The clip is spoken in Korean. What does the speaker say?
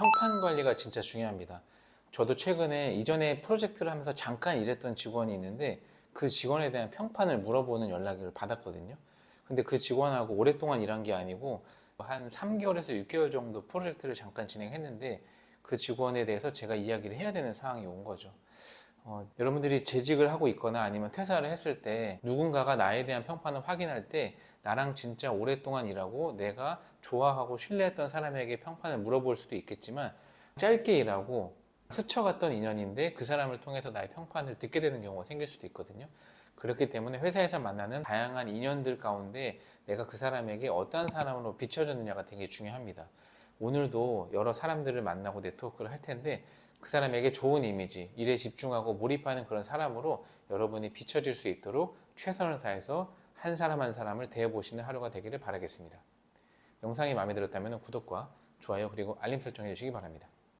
평판 관리가 진짜 중요합니다. 저도 최근에 이전에 프로젝트를 하면서 잠깐 일했던 직원이 있는데 그 직원에 대한 평판을 물어보는 연락을 받았거든요. 근데 그 직원하고 오랫동안 일한 게 아니고 한 3개월에서 6개월 정도 프로젝트를 잠깐 진행했는데 그 직원에 대해서 제가 이야기를 해야 되는 상황이 온 거죠. 어, 여러분들이 재직을 하고 있거나 아니면 퇴사를 했을 때 누군가가 나에 대한 평판을 확인할 때 나랑 진짜 오랫동안 일하고 내가 좋아하고 신뢰했던 사람에게 평판을 물어볼 수도 있겠지만 짧게 일하고 스쳐갔던 인연인데 그 사람을 통해서 나의 평판을 듣게 되는 경우가 생길 수도 있거든요. 그렇기 때문에 회사에서 만나는 다양한 인연들 가운데 내가 그 사람에게 어떠한 사람으로 비춰졌느냐가 되게 중요합니다. 오늘도 여러 사람들을 만나고 네트워크를 할 텐데 그 사람에게 좋은 이미지, 일에 집중하고 몰입하는 그런 사람으로 여러분이 비춰질 수 있도록 최선을 다해서 한 사람 한 사람을 대해보시는 하루가 되기를 바라겠습니다. 영상이 마음에 들었다면 구독과 좋아요 그리고 알림 설정 해주시기 바랍니다.